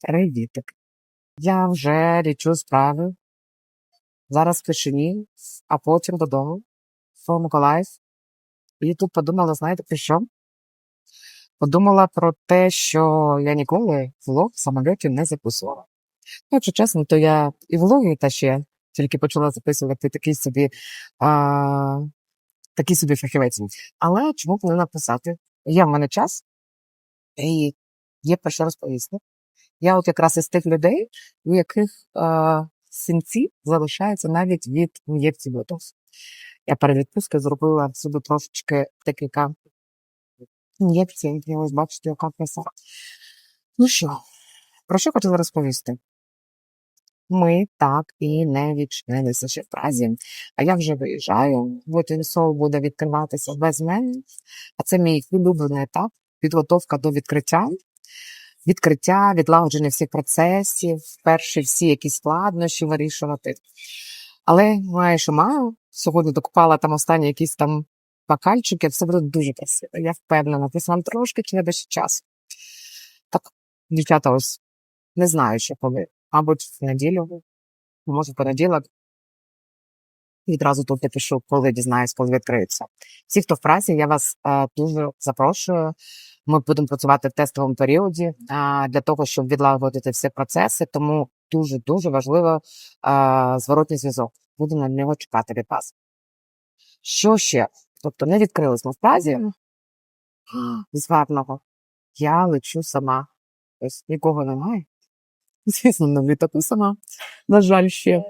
Привітик. Я вже лічу справи. Зараз в тишині, а потім додому, в Миколаїв. І тут подумала, знаєте, про що? Подумала про те, що я ніколи влог в самольоті не записувала. Ну, Якщо чесно, то я і влоги та ще тільки почала записувати такий собі, а, такий собі фахівець. Але чому б не написати? Є в мене час, і є про що розповісти. Я от якраз із тих людей, у яких а, синці залишаються навіть від ін'єкцій ботоксу. Я перед відпусткою зробила собі трошечки декілька ін'єкцій, і ось бачите, яка краса. Ну що, про що хотіла розповісти? Ми так і не відчинилися ще в Празі, а я вже виїжджаю. Вотінсол буде відкриватися без мене. А це мій улюблений етап підготовка до відкриття. Відкриття, відлагодження всіх процесів, перші всі якісь складнощі вирішувати. Але маю, що маю. Сьогодні докупала там останні якісь там бакальчики, все буде дуже красиво. Я впевнена, десь вам трошки треба ще часу. Так, дівчата, ось не знаю ще коли. Мабуть, в неділю, може, в понеділок. Відразу тут напишу, коли дізнаюсь, коли відкриються. Всі, хто в праці, я вас е, дуже запрошую. Ми будемо працювати в тестовому періоді для того, щоб відлагодити всі процеси. Тому дуже дуже важливо е, зворотній зв'язок. Буду на нього чекати від вас. Що ще? Тобто не відкрились ми в Празі з гарного. Я лечу сама. Ось нікого немає. Звісно, на літаку сама. На жаль, ще.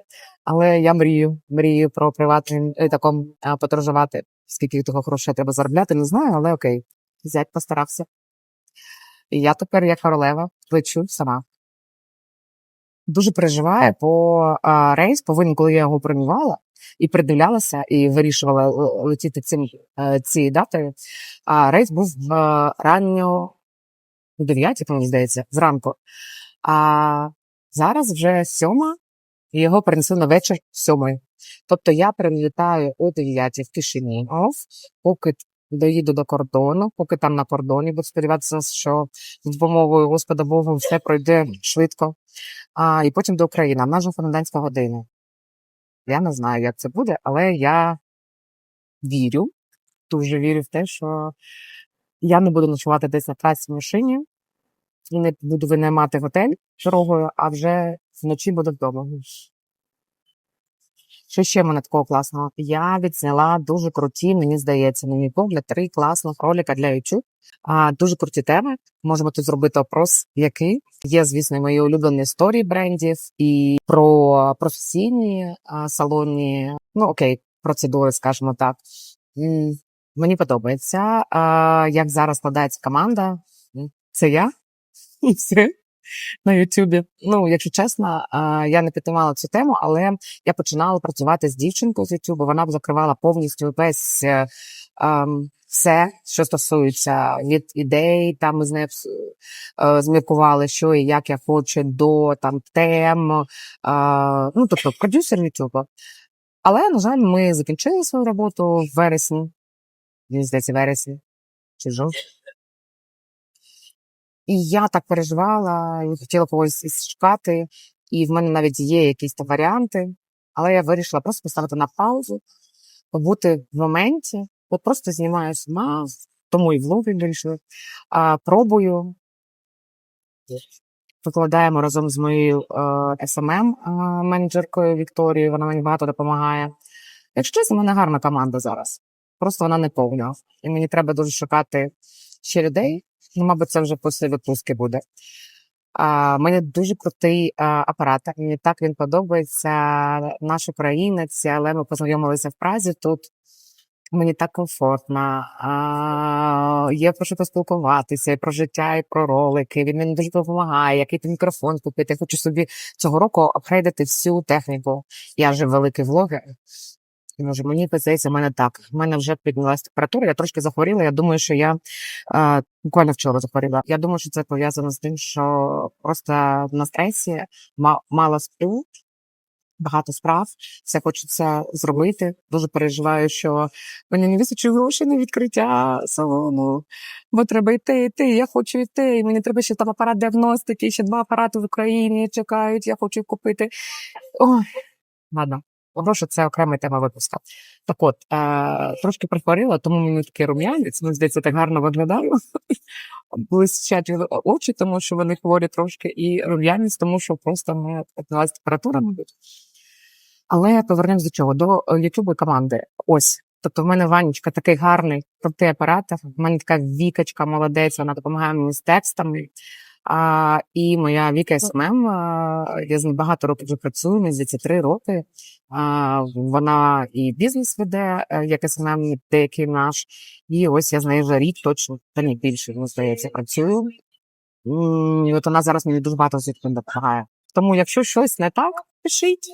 Але я мрію, мрію про приватний літаком подорожувати. Скільки того грошей треба заробляти, не знаю, але окей. Зять постарався. І я тепер, як королева, лечу сама. Дуже переживаю, по а, рейс повинен, коли я його бронювала і придивлялася, і вирішувала летіти цим, е, цією датою. А рейс був е, ранньо 9, мені здається, зранку. А зараз вже сьома, і його перенесли на вечір сьомої. Тобто я прилітаю о 9 в Кишинів, поки доїду до кордону, поки там на кордоні, буду сподіватися, що з допомогою Господа Бога все пройде швидко. А, і потім до України. В нас же комендантська година. Я не знаю, як це буде, але я вірю, дуже вірю в те, що я не буду ночувати десь на трасі в машині і не буду винаймати готель дорогою, а вже вночі буду вдома. Що ще мене такого класного? Я відзняла дуже круті, мені здається, на мій погляд, три класних ролика для YouTube. А, дуже круті теми. Можемо тут зробити опрос, який є, звісно, мої улюблені історії брендів і про професійні а, салонні, ну окей, процедури, скажімо так. Мені подобається, а, як зараз складається команда. Це я і все на Ютубі. Ну, якщо чесно, я не підтримала цю тему, але я починала працювати з дівчинкою з Ютубу. Вона б закривала повністю весь е, ем, все, що стосується від ідей. Там ми з нею е, зміркували, що і як я хочу до там тем. Е, ну, тобто продюсер Ютуба. Але, на жаль, ми закінчили свою роботу в вересні. Мені здається, вересні чи жовтні. І я так переживала, і хотіла когось шукати, і в мене навіть є якісь там варіанти, але я вирішила просто поставити на паузу, побути в моменті, от просто знімаю сама, тому і влоги більше, а, пробую, викладаємо разом з моєю SMM менеджеркою Вікторією, вона мені багато допомагає. Якщо чесно, в мене гарна команда зараз. Просто вона не повна. І мені треба дуже шукати ще людей. Ну, мабуть, це вже після відпустки буде. А, мені дуже крутий а, оператор. Мені так він подобається. Наш українець, але ми познайомилися в Празі тут. Мені так комфортно. А, є про що поспілкуватися, і про життя, і про ролики. Він мені дуже допомагає, який ти мікрофон купити. Я хочу собі цього року апгрейдити всю техніку. Я вже великий влогер. І може, мені здається, в мене так. В мене вже піднялася температура, я трошки захворіла. Я думаю, що я е, буквально вчора захворіла. Я думаю, що це пов'язано з тим, що просто на стресі ма- мало сплю. багато справ, все хочеться зробити. Дуже переживаю, що мені не вистачить грошей на відкриття салону, бо треба йти, йти. Я хочу йти. і Мені треба ще там апарат діагностики, ще два апарати в Україні чекають. Я хочу купити. Ой, ладно. Гроші це окрема тема випуска. Так от, е, трошки прихворіла, тому мені такий рум'янець, мені здається, так гарно виглядаю. Блищать очі, тому що вони хворі трошки, і рум'янець, тому що просто не піднялась температура, мабуть. Але повернемось до чого? До Ютубу команди. Ось. Тобто в мене Ванечка такий гарний, крутий оператор. В мене така Вікачка, молодець, вона допомагає мені з текстами. А, і моя Віка СММ, я з нею багато років вже працюю, мені здається, три роки. А, вона і бізнес веде, е, як СММ, деякий наш. І ось я з нею вже рік точно, та ні більше, мені здається, працюю. І от вона зараз мені дуже багато звідки допомагає. Тому, якщо щось не так, пишіть.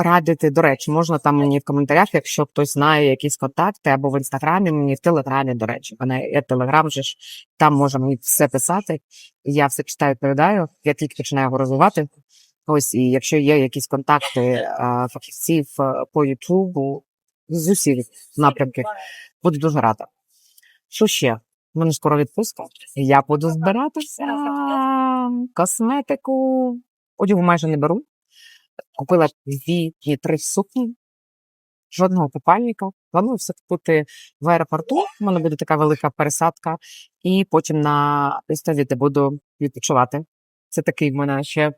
Радити, до речі, можна там мені в коментарях, якщо хтось знає якісь контакти, або в інстаграмі, мені в телеграмі, до речі, мене телеграм, же ж там можна мені все писати. Я все читаю, відповідаю. Я тільки починаю його розвивати. Ось, і якщо є якісь контакти а, фахівців по Ютубу з усіх напрямків, буду дуже рада. Що ще? Мене скоро відпустка. Я буду збиратися. Косметику. Одягу майже не беру. Купила дві три сукні, жодного купальника. Планую все купити в аеропорту. У мене буде така велика пересадка, і потім на місцеві, де буду відпочивати. Це такий в мене ще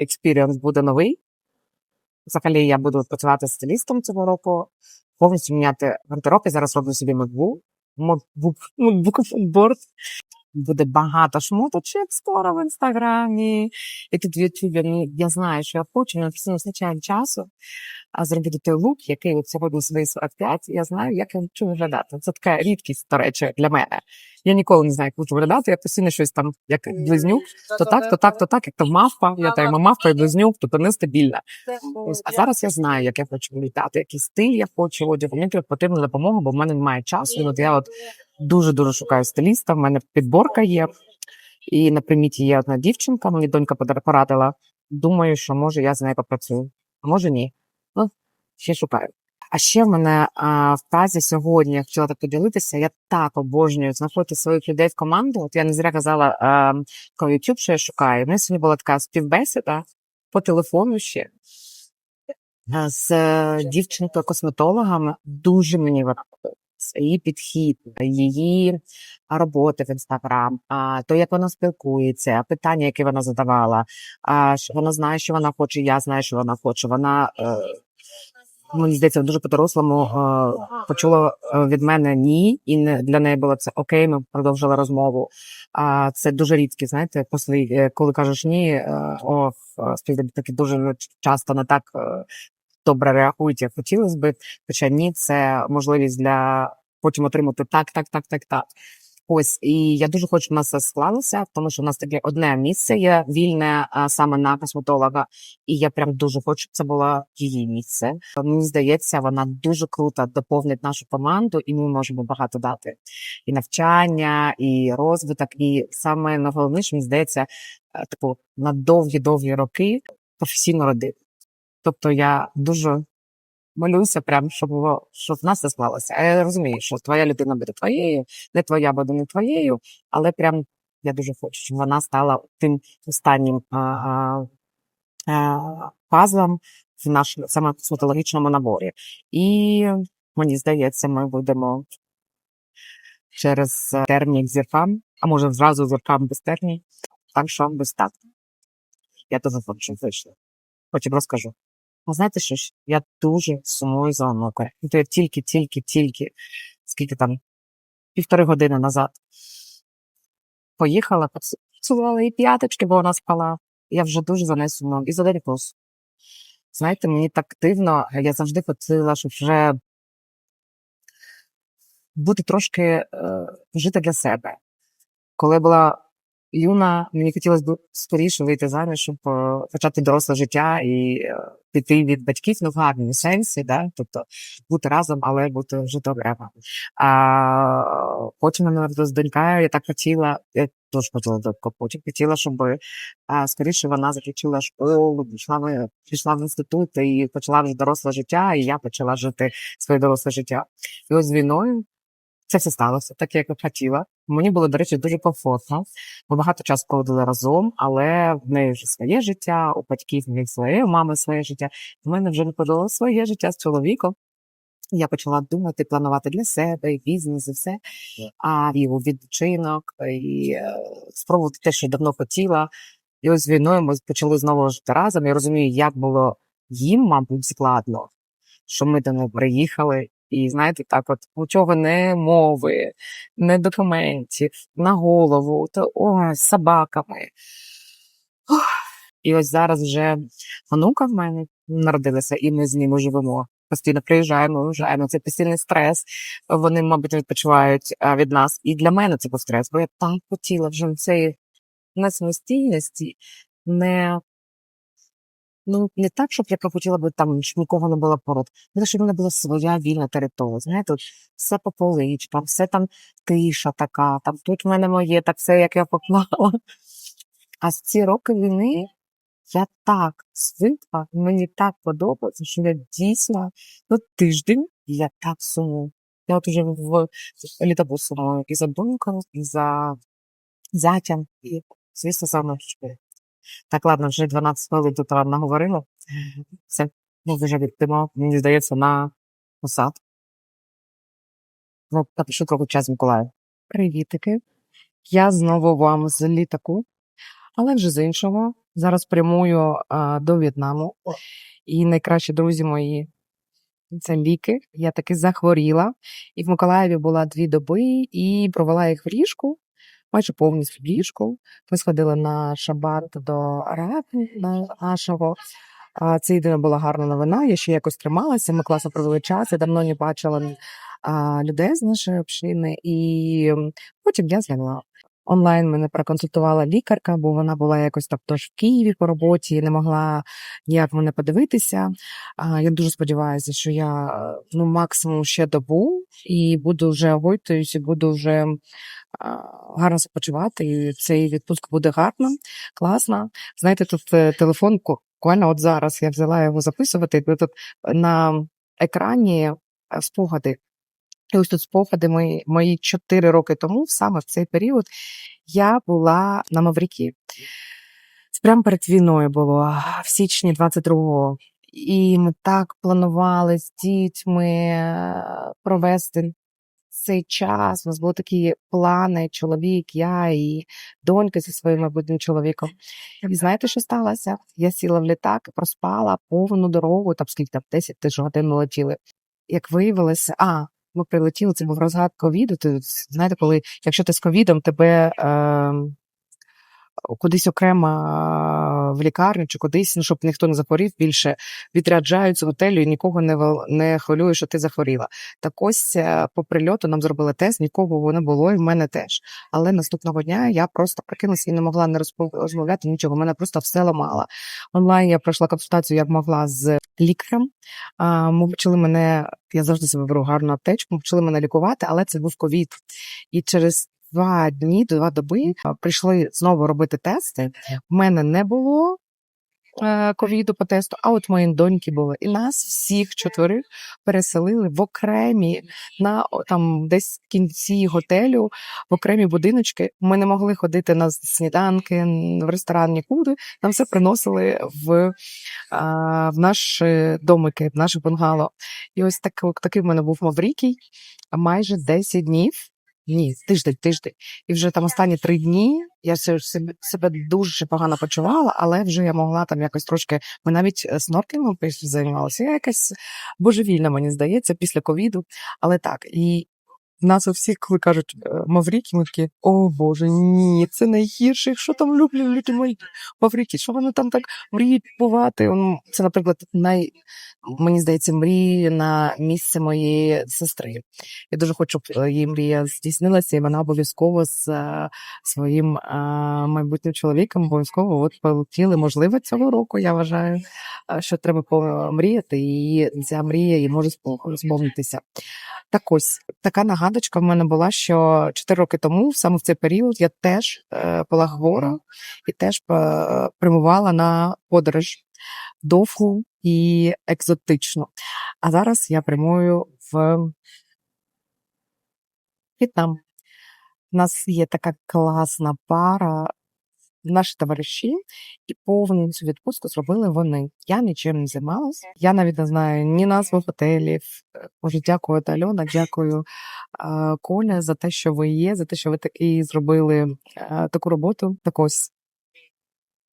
експіріенс буде новий. Взагалі я буду працювати стилістом цього року, повністю міняти гардероб. Я зараз роблю собі MacBook, MacBook, MacBook борт. Буде багато шмоточок скоро в інстаграмі, і тут в Ютубі. Я знаю, що я хочу, але не вистачає часу. А зробити той лук, який от сьогодні свої 45, я знаю, як я хочу виглядати. Це така рідкість, до речі, для мене. Я ніколи не знаю, як хочу виглядати. Я постійно щось там, як близнюк, то так, то так, то так, як то мавпа. Я та мавпа і близнюк, тобто нестабільна. А зараз я знаю, як я хочу виглядати, який стиль я хочу. Мені потрібна допомога, бо в мене немає часу. От я от дуже дуже шукаю стиліста. В мене підборка є, і на приміті є одна дівчинка. Мені донька порадила. Думаю, що може я з нею попрацюю, а може ні. Ну, ще шукаю. А ще в мене а, в тазі сьогодні я хотіла так поділитися. Я так обожнюю знаходити своїх людей в команду. От я не зря казала а, про YouTube, що я шукаю. У мене сьогодні була така співбесіда по телефону ще з е, дівчинкою-косметологом. Дуже мені вона. Її підхід, її роботи в інстаграм, а то як вона спілкується, питання, які вона задавала, що вона знає, що вона хоче, я знаю, що вона хоче. Вона е, мені здається, дуже по-дорослому е, почула е, від мене ні, і не для неї було це окей. Ми продовжили розмову. А це дуже рідкі, знаєте, коли кажеш ні, о, співробітники дуже часто не так добре реагують, як хотілося би. Хоча ні, це можливість для потім отримати так, так, так, так, так. Ось і я дуже хочу, нас це склалося, тому що у нас таке одне місце є вільне а, саме на косметолога, і я прям дуже хочу, щоб це було її місце. Мені здається, вона дуже круто доповнить нашу команду, і ми можемо багато дати і навчання, і розвиток, і саме найголовніше, мені здається, е, типу на довгі-довгі роки професійну родину. Тобто я дуже молюся, прям щоб щоб в нас це склалося. А я розумію, що твоя людина буде твоєю, не твоя буде не твоєю, але прям я дуже хочу, щоб вона стала тим останнім а, а, а, пазлом в нашому саме косметологічному наборі. І мені здається, ми будемо через термін зіркам, а може зразу зіркам без термін. Так що без так. Я хочу, щоб вийшло. Потім розкажу. А знаєте що ж? Я дуже сумую за онукою. І то я тільки, тільки, тільки, скільки там, півтори години назад поїхала, поцілувала їй п'яточки, бо вона спала. Я вже дуже за нею сумую. І за день. Знаєте, мені так дивно, я завжди хотіла, щоб вже бути трошки е, жити для себе. Коли була юна, мені хотілося б скоріше вийти заміж, щоб е, почати доросле життя і е, піти від батьків, ну в гарному сенсі, да? тобто бути разом, але бути вже окремо. А потім мене народилась донька, я так хотіла, я дуже хотіла доньку, потім хотіла, щоб а, скоріше вона закінчила школу, пішла в, пішла в інститут і почала вже доросле життя, і я почала жити своє доросле життя. І ось з війною це все сталося, так як я хотіла. Мені було, до речі, дуже комфортно. Ми багато часу проводили разом, але в неї вже своє життя, у батьків в них своє, у мами своє життя. У мене вже не подало своє життя з чоловіком. Я почала думати, планувати для себе, і бізнес, і все. А і у відпочинок, і е, спробувати те, що давно хотіла. І ось війною ми почали знову жити разом. Я розумію, як було їм, мабуть, складно, що ми до них приїхали. І знаєте, так, от нічого не мови, не документів, на голову, то ой, з собаками. Ух. І ось зараз вже онука в мене народилася, і ми з ними живемо. Постійно приїжджаємо, виїжджаємо. Це постійний стрес. Вони, мабуть, відпочивають від нас. І для мене це був стрес, бо я так хотіла вже цієї не самостійності, не Ну, не так, щоб я хотіла би там, щоб нікого не було поруч. Але щоб в мене була своя вільна територія. Знаєте, от все по поличкам, все там тиша така, там тут в мене моє, так все, як я поклала. А з ці роки війни я так звикла, мені так подобається, що я дійсно ну, тиждень я так сумую. Я от уже в літобу сумую і за донькою, і за зятям, і, звісно, за внучкою. Так, ладно, вже 12 хвилин тут наговорила. Все, ми вже відтимо, мені здається, на посад. Ну, напишу трохи час Миколаю. Привітики. Я знову вам з літаку, але вже з іншого. Зараз прямую а, до В'єтнаму. І найкращі друзі мої це ліки. Я таки захворіла. І в Миколаєві була дві доби і провела їх в ліжку майже повністю в ліжку. Ми сходили на шабат до Раби нашого. А, Це єдина була гарна новина. Я ще якось трималася. Ми класно провели час. Я давно не бачила а, людей з нашої общини, і потім я зглянула. Онлайн мене проконсультувала лікарка, бо вона була якось так тож в Києві по роботі, не могла ніяк мене подивитися. Я дуже сподіваюся, що я ну максимум ще добу і буду вже гойтуюсь, буду вже гарно спочивати. І цей відпуск буде гарно, класно. Знаєте, тут е, телефон буквально от зараз я взяла його записувати. і Тут на екрані е, спогади. І ось тут спогади мої, мої 4 роки тому, саме в цей період, я була на Маврікі. Це прямо перед війною було в січні 22-го. І ми так планували з дітьми е, провести цей час. У нас були такі плани: чоловік, я і донька зі своїм майбутнім чоловіком. І знаєте, що сталося? Я сіла в літак, проспала повну дорогу, там скільки там 10 тисяч годин ми летіли. Як виявилося, а ми прилетіли, це був розгад ковіду. Ти знаєте, коли якщо ти з ковідом, тебе е, кудись окремо в лікарню чи кудись, ну щоб ніхто не захворів, більше відряджають з готелю і нікого не не хвилює, що ти захворіла. Так ось е, по прильоту нам зробили тест, нікого не було, і в мене теж. Але наступного дня я просто прикинулася і не могла не розмовляти нічого. Мене просто все ламало. Онлайн я пройшла консультацію, як могла з лікарем. Ми вчили мене, я завжди себе беру гарну аптечку, вчили мене лікувати, але це був ковід. І через два дні, два доби прийшли знову робити тести. У мене не було ковіду по тесту, а от моїй доньки було. І нас всіх чотирих переселили в окремі на там десь в кінці готелю, в окремі будиночки. Ми не могли ходити на сніданки, в ресторан нікуди. Нам все приносили в в наші домики, в наше бунгало. І ось так, такий в мене був Маврікій майже 10 днів. Ні, тиждень, тиждень. І вже там останні три дні я себе дуже погано почувала, але вже я могла там якось трошки. Ми навіть е, сноркінгом займалися. Я якась божевільна, мені здається, після ковіду. Але так, і нас у всіх, коли кажуть е, Мавріки, ми такі, о Боже, ні, це найгірше. Що там люблять люди мої Мавріки? Що вони там так мріють бувати? Це, наприклад, най, мені здається, мрії на місце моєї сестри. Я дуже хочу, щоб е, її мрія здійснилася, і вона обов'язково з е, своїм майбутнім чоловіком обов'язково от полетіли. Можливо, цього року я вважаю, що треба помріяти, і ця мрія і може спо- сповнитися. Так ось така нагадочка в мене була, що 4 роки тому, саме в цей період, я теж е, була хвора і теж е, прямувала на подорож довгу і екзотичну. А зараз я прямую в В'єтнам. У нас є така класна пара, наші товариші, і повну цю відпустку зробили вони. Я нічим не займалася. Я навіть не знаю ні назви готелів. Е, Може, дякую Альона, дякую е, Коля за те, що ви є, за те, що ви такі зробили е, таку роботу. Так ось.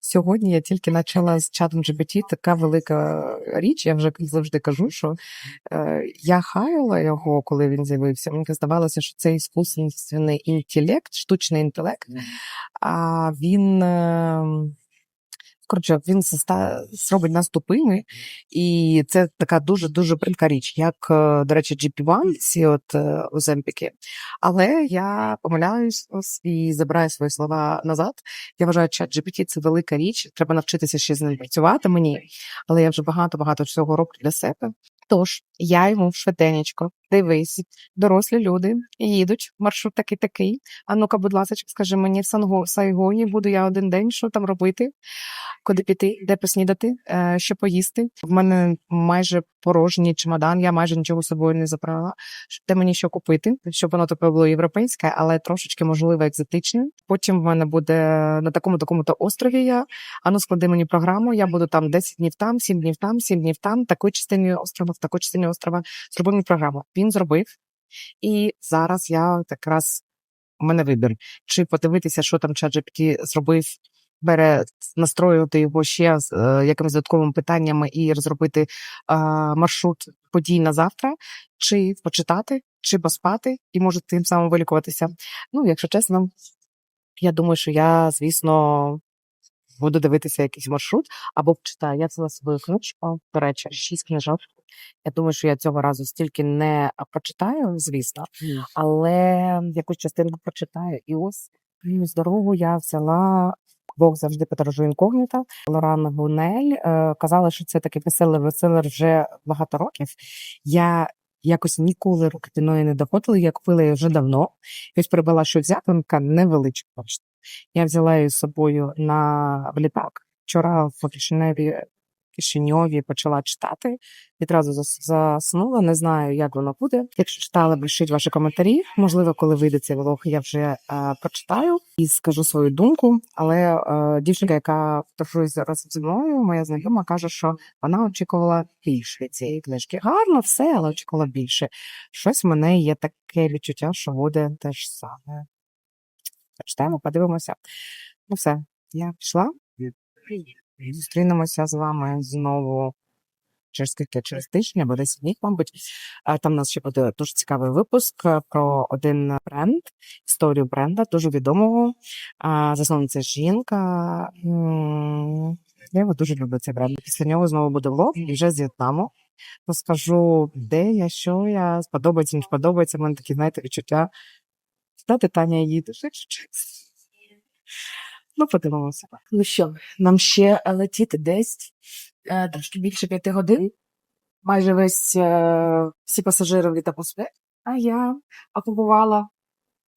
Сьогодні я тільки почала з чатом GPT, така велика річ. Я вже завжди кажу, що е, я хаяла його, коли він з'явився. Мені здавалося, що це іскусний інтелект, штучний інтелект, а він. Е, Коротше, він соста- зробить нас тупими, і це така дуже дуже прикра річ, як, е, до речі, GP1, ці от е, оземпіки. Але я помиляюсь і забираю свої слова назад. Я вважаю, чат GPT це велика річ. Треба навчитися ще з ним працювати мені, але я вже багато багато всього роблю для себе. Тож я йому швиденечко, дивись, дорослі люди їдуть, маршрут такий такий. А ну-ка, будь ласка, скажи мені в Санго- Сайгоні буду я один день, що там робити, куди піти, де поснідати, е, що поїсти. В мене майже порожній чемодан, я майже нічого з собою не забрала. Де мені що купити, щоб воно тепер було європейське, але трошечки можливо екзотичне. Потім в мене буде на такому такому то острові. Я ану склади мені програму. Я буду там 10 днів там, 7 днів там, 7 днів там, такої частині острова, в такої частині острова. Зроби мені програму. Він зробив. І зараз я якраз у мене вибір, чи подивитися, що там ChatGPT зробив, бере настроювати його ще з е, якимись додатковими питаннями і розробити е, маршрут подій на завтра, чи почитати, чи поспати, і може тим самим вилікуватися. Ну, якщо чесно, я думаю, що я, звісно, буду дивитися якийсь маршрут або почитаю. Я взяла свою книжку, до речі, шість книжок. Я думаю, що я цього разу стільки не прочитаю, звісно, але якусь частинку прочитаю. І ось з дорогу я взяла. Бог завжди подорожує інкогніта. Лоран Гунель е, казала, що це такий веселий веселер вже багато років. Я якось ніколи руки не доходили. Я купила її вже давно. Ось прибула, що взяти, така невеличка. Я взяла її з собою на літак. Вчора в Кишиневі, Кишиньові почала читати. Відразу зас- заснула. Не знаю, як воно буде. Якщо читали, пишіть ваші коментарі. Можливо, коли вийде цей влог, я вже е, прочитаю і скажу свою думку. Але е, дівчинка, яка торгує зараз зі мною, моя знайома каже, що вона очікувала більше цієї книжки. Гарно все, але очікувала більше. Щось в мене є таке відчуття, що буде те ж саме. Почитаємо, подивимося. Ну все, я пішла. Зустрінемося з вами знову через скільки через тиждень або 10 днів, мабуть. Там у нас ще буде дуже цікавий випуск е, про один бренд, історію бренда, дуже відомого. Засновниця жінка. Я його дуже люблю цей бренд. Після нього знову буде влог і вже з В'єтнаму. Розкажу, де я, що я, сподобається, не сподобається. У мене такі, знаєте, відчуття. Та Таня їдеш, якщо чесно. Ну, подивимося. Ну що, нам ще е, летіти десь е, трошки більше п'яти годин. Майже весь е, всі пасажири літаку сплять. А я окупувала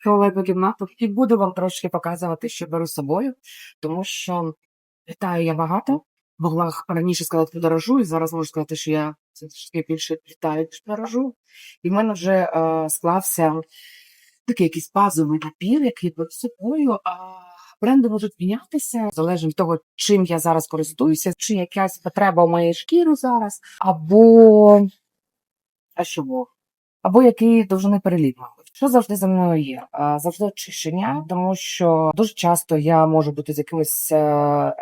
туалетну кімнату і буду вам трошки показувати, що беру з собою, тому що літаю я багато. Могла раніше сказати подорожую, зараз можу сказати, що я трошки більше літаю, ніж подорожую. І в мене вже е, склався такий якийсь базовий набір, який беру з собою. А бренди можуть мінятися залежно від того, чим я зараз користуюся, чи якась потреба у моєї шкіри зараз, або а що? Або який довжини переліт, мабуть. Що завжди за мною є? Завжди очищення, тому що дуже часто я можу бути з якимось е,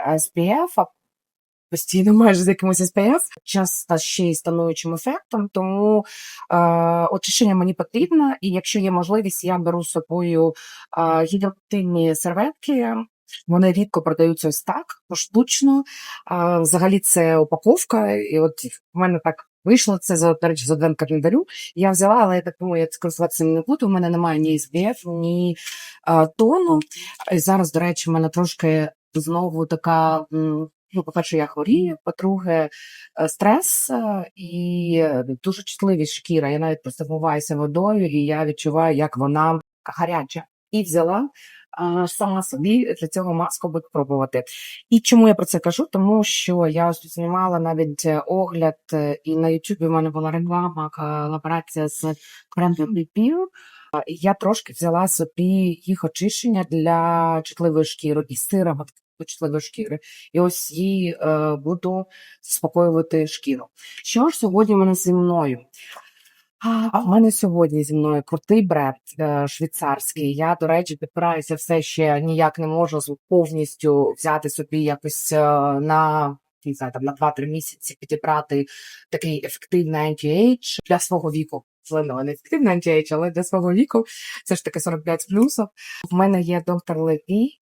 SPF, постійно майже з якимось SPF, часто ще й з тонуючим ефектом, тому е, очищення мені потрібно, і якщо є можливість, я беру з собою е, гідративні серветки. Вони рідко продаються ось так, поштучно. А, взагалі це упаковка, і от в мене так вийшло це за до речі, з адвент календарю. Я взяла, але я так думаю, я користуватися не буду. У мене немає ні SPF, ні а, тону. І зараз, до речі, в мене трошки знову така. м, Ну, по-перше, я хворію, по-друге, е, стрес е, і дуже чутливість шкіра. Я навіть просто вмиваюся водою, і я відчуваю, як вона гаряча. І взяла а, сама собі для цього маску буду пробувати. І чому я про це кажу? Тому що я ось знімала навіть е, огляд, е, і на Ютубі в мене була реклама, колаборація з брендом BPU. Я трошки взяла собі їх очищення для чутливої шкіри і сиром до шкіри. І ось її е, буду заспокоювати шкіру. Що ж сьогодні в мене зі мною? А в мене сьогодні зі мною крутий бренд е, швейцарський. Я, до речі, підпираюся все ще ніяк не можу повністю взяти собі якось е, на. Там на 2-3 місяці підібрати такий ефективний анті-ейдж для свого віку. Звичайно, не ефективний анті-ейдж, але для свого віку це ж таки 45 плюсів. В мене є доктор Леві.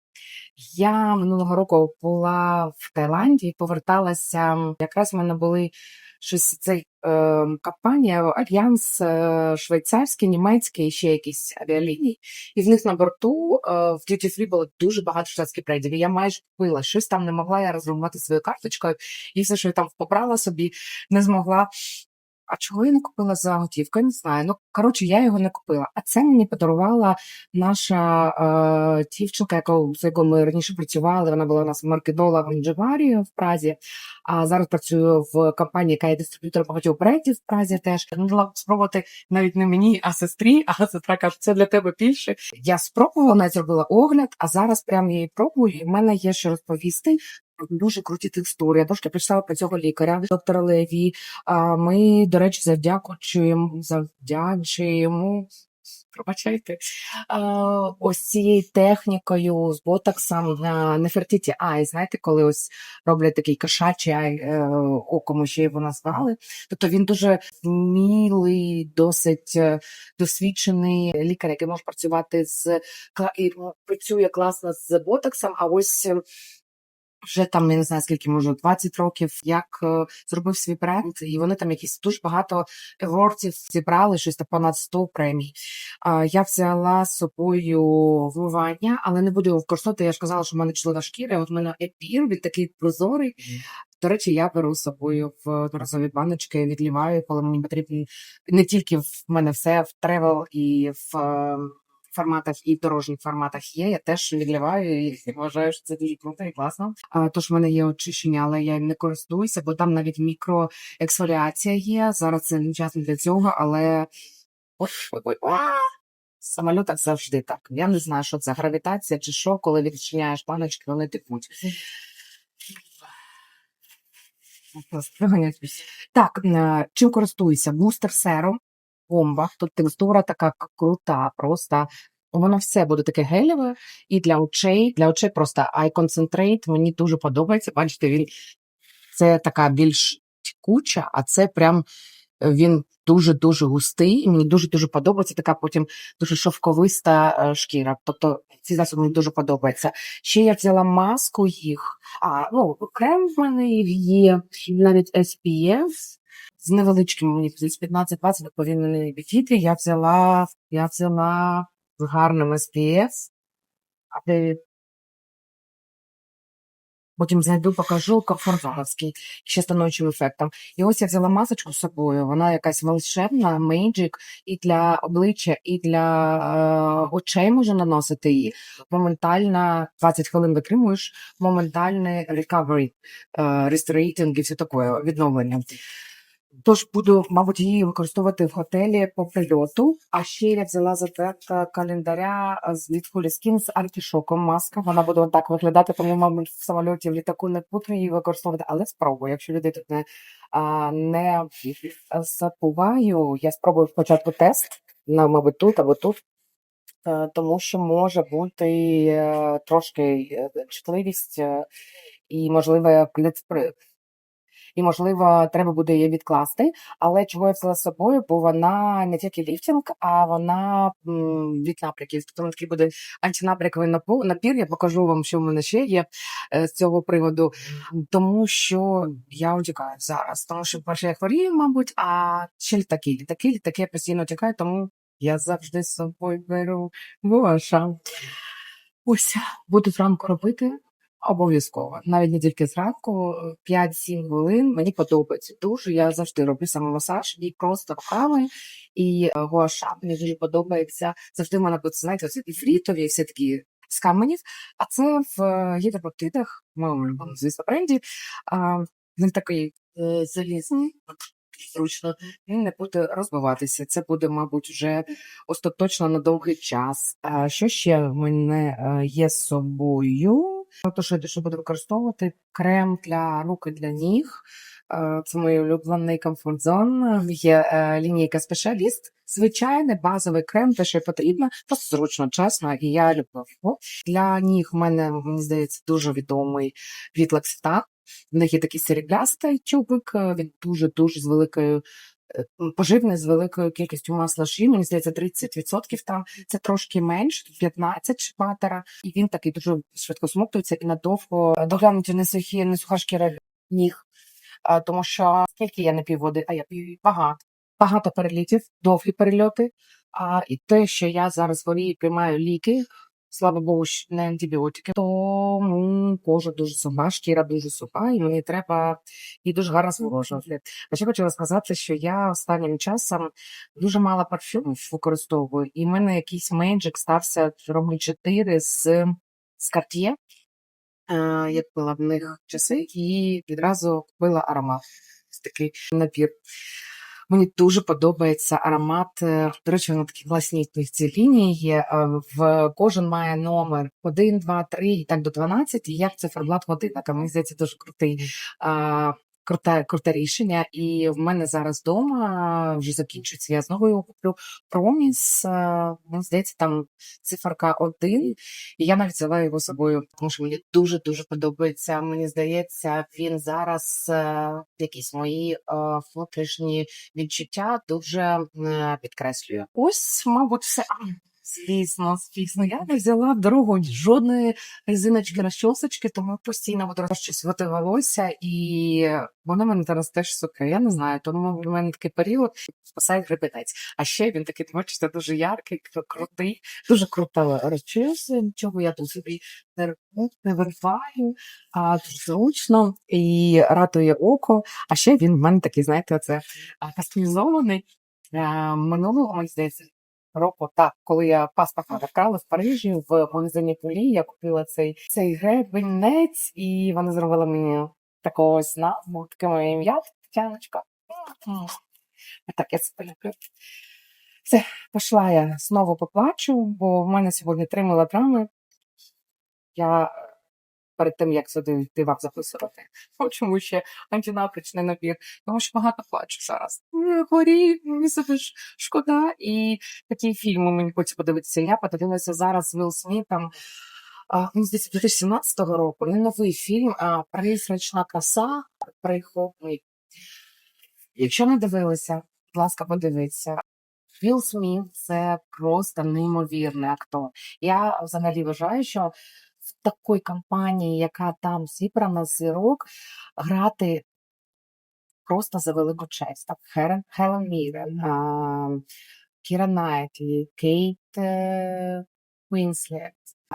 Я минулого року була в Таїланді поверталася. Якраз в мене були щось цей е, компанія, альянс е, швейцарський, німецький і ще якісь авіалінії. І в них на борту е, в Duty Free було дуже багато швейцарських брендів. І я майже купила щось там, не могла я розрахувати своєю карточкою, і все, що я там побрала собі, не змогла. А чого я не купила за готівку? Я не знаю. Ну коротше, я його не купила. А це мені подарувала наша е, дівчинка, яка з якою ми раніше працювали. Вона була у нас в в Інджеварі в Празі. А зараз працюю в компанії, яка є дистриб'ютором багатьох брендів в Празі. Теж я могла спробувати навіть не мені, а сестрі. А сестра каже, це для тебе більше. Я спробувала, навіть зробила огляд, а зараз прям її пробую. І в мене є що розповісти. Дуже круті текстури. Я трошки прочитала про цього лікаря, доктора Леві. А ми, до речі, завдякуємо завдячуємо. Пробачайте, ось цією технікою з ботоксом на Нефертіті Ай. Знаєте, коли ось роблять такий кошачий ай, е, оком, ще його назвали. Тобто він дуже вмілий, досить е, досвідчений лікар, який може працювати з і працює класно з ботоксом, а ось. Е, вже там я не знаю скільки може 20 років, як е, зробив свій бренд, і вони там якісь дуже багато евортів зібрали, щось там понад 100 премій. Я взяла з собою вмивання, але не буду його використовувати. Я ж казала, що в мене члива шкіра. От в мене епір, він такий прозорий. До речі, я беру з собою в одноразові баночки, відліваю, коли мені потрібно не тільки в мене все в тревел і в. Форматах і дорожніх форматах є. Я теж відливаю і вважаю, що це дуже круто і класно. А тож в мене є очищення, але я не користуюся, бо там навіть мікроексфоліація є. Зараз це не час для цього, але ой, ой, ой. В самольотах завжди так. Я не знаю, що це гравітація чи що, коли відчиняєш баночки, вони текуть. Так, е, чим користуюся? Бустер серум, бомба. Тут текстура така крута, просто. Воно все буде таке гелеве і для очей, для очей просто Eye Concentrate мені дуже подобається. Бачите, він це така більш текуча, а це прям е, він дуже-дуже густий. І мені дуже-дуже подобається. Така потім дуже шовковиста е, шкіра. Тобто ці засоби мені дуже подобаються. Ще я взяла маску їх. А, ну, крем в мене є, навіть SPF з невеличким мені з 15-20 відповідної бікіти. Я взяла, я взяла з гарним SPF. А де Потім знайду, покажу комфортзоновський, ще з ефектом. І ось я взяла масочку з собою. Вона якась волшебна, Magic, і для обличчя, і для е, очей можна наносити її. Моментально 20 хвилин витримуєш, моментальне recovery, е, restorating і все таке, відновлення. Тож буду, мабуть, її використовувати в готелі по прильоту. А ще я взяла затвердка календаря з від Skin з артішоком маска. Вона буде так виглядати, тому, мабуть, в самольоті в літаку не буду її використовувати, але спробую. Якщо людей тут не, а, не забуваю, я спробую спочатку тест, на, мабуть, тут або тут. Е, Тому що може бути е, трошки е, чутливість і, можливо, і, можливо, треба буде її відкласти. Але чого я взяла з собою, бо вона не тільки ліфтинг, а вона від напряків. Тобто такий буде антинапряковий напір. Я покажу вам, що в мене ще є е, з цього приводу. Тому що я утікаю зараз. Тому що, перше, я хворію, мабуть, а ще літаки. Літаки, літаки я постійно тікаю, тому я завжди з собою беру воша. Ось буду зранку робити. Обов'язково, навіть не тільки зранку, 5-7 хвилин. Мені подобається дуже. Я завжди роблю самомасаж і просто руками і е, гуаша. Мені дуже подобається. Завжди в мене буде, знаєте, оці фрітові, все такі з каменів. А це в е, гідропептидах, моєму звісно, бренді. А, він такий е, залізний, зручно, він не буде розбиватися. Це буде, мабуть, вже остаточно на довгий час. А що ще в мене є з собою? То, що я буду використовувати крем для рук і для ніг. Е, Це мій улюблений комфорт-зон. Є е, лінійка спеціаліст. Звичайний базовий крем, те, що потрібно, просто зручно, чесно, і я люблю його. Для ніг в мене, мені здається, дуже відомий від L'Occitane. В них є такий сереблястий тюбик, е, він дуже-дуже з великою е, м, поживний, з великою кількістю масла жі, мені здається, 30% там, це трошки менше, 15 шпатера, і він такий дуже швидко смоктується і надовго доглянуті не сухі, не суха шкіра ніг. Тому що скільки я не пів води, а я п'ю багато. Багато перелітів, довгі перельоти. А і те, що я зараз хворію, приймаю ліки, слава Богу, не антибіотики, тому кожа дуже суха, шкіра дуже суха, і мені треба її дуже гарно зволожувати. А ще хочу розказати, що я останнім часом дуже мало парфюмів використовую, і в мене якийсь менджик стався роми 4 з, з Cartier. Е, я купила в них часи і відразу купила аромат. Такий набір. Мені дуже подобається аромат. е, До речі, вона такі класнітні ці лінії є. е, В кожен має номер 1, 2, 3 і так до 12. І як циферблат годинника, мені здається, дуже крутий. Круте, круте рішення, і в мене зараз вдома вже закінчується. Я знову його куплю. Проміс, мені здається, там циферка 1, і я навіть взяла його собою, тому що мені дуже дуже подобається. Мені здається, він зараз е, якісь мої е, внутрішні відчуття дуже е, підкреслює. Ось, мабуть, все. Звісно, звісно, я не взяла в дорогу жодної резиночки розчосочки, тому постійно буду розчісувати волосся, і воно мене зараз теж суке. Я не знаю, тому в мене такий період спасає гребенець. А ще він такий, бачите, дуже яркий, крутий, дуже круто розчісує, нічого я тут собі не, вирваю, а зручно і радує око. А ще він в мене такий, знаєте, це кастомізований. Е, Минулого, мені здається, року, так, коли я паспорт вкрала в Парижі в магазині Полі, я купила цей, цей гребенець, і вони зробили мені таку ось назву, таке моє ім'я, Тетяночка. Так, я це люблю. Все, пішла я знову поплачу, бо в мене сьогодні три мелодрами. Я перед тим, як сюди вам записувати, хочу ще антинапричний набір, тому що багато плачу зараз. Горі, мені себе шкода. І такі фільми мені хочеться подивитися. Я подивилася зараз з Вілл Смітом. Мені здається, 2017 року. Не новий фільм, а «Призрачна краса, прихопний. Якщо не дивилися, будь ласка, подивіться. Вілл Сміт це просто неймовірний актор. Я взагалі вважаю, що в такій компанії, яка там зібрана зірок, грати просто за велику честь. Так, Хелен, Хелен Мірен, Кіра Найтлі, Кейт е, Уінслет,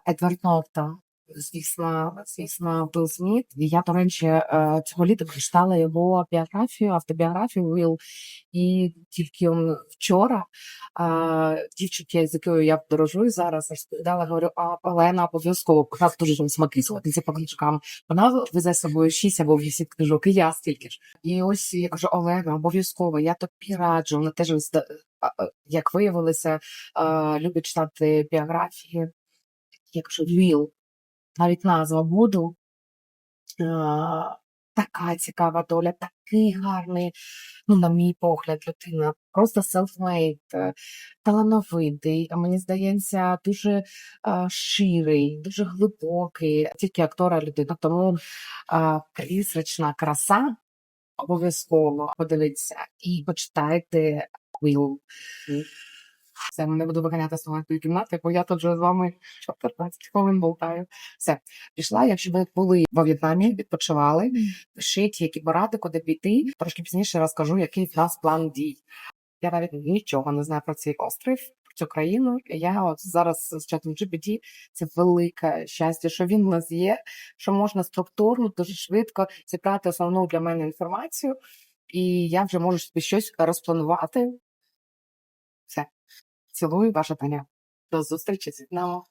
Едвард Нортон. Звісно, звісно, Білл Сміт. І Я, до речі, е, цього літа прочитала його біографію, автобіографію Вілл. І тільки вчора а, дівчинки, з якою я подорожую зараз, розповідала, говорю, а Олена обов'язково нас дуже там смаки сходиться по книжкам. Вона везе з собою шість або вісім книжок, і я стільки ж. І ось я кажу, Олена, обов'язково, я тобі раджу. Вона теж а, як виявилося, любить читати біографії. Я кажу, Віл, навіть назва буду. Така цікава доля, такий гарний, ну, на мій погляд, людина. Просто е, талановитий, а мені здається, дуже а, ширий, дуже глибокий, тільки актора людина. Тому а, призрачна краса обов'язково подивіться і почитайте Will. Все, мене буду виганяти з своєї кімнати, бо я тут вже з вами що 15 хвилин болтаю. Все, пішла. Якщо ви були во В'єтнамі, відпочивали, пишіть, які поради, куди піти. Трошки пізніше розкажу, який в нас план дій. Я навіть нічого не знаю про цей острів, цю країну. Я от зараз з чатом GPT це велике щастя, що він у нас є, що можна структурно, дуже швидко зібрати основну для мене інформацію, і я вже можу собі щось розпланувати. Все. Цілую, ваша Таня. До зустрічі з В'єтнамом.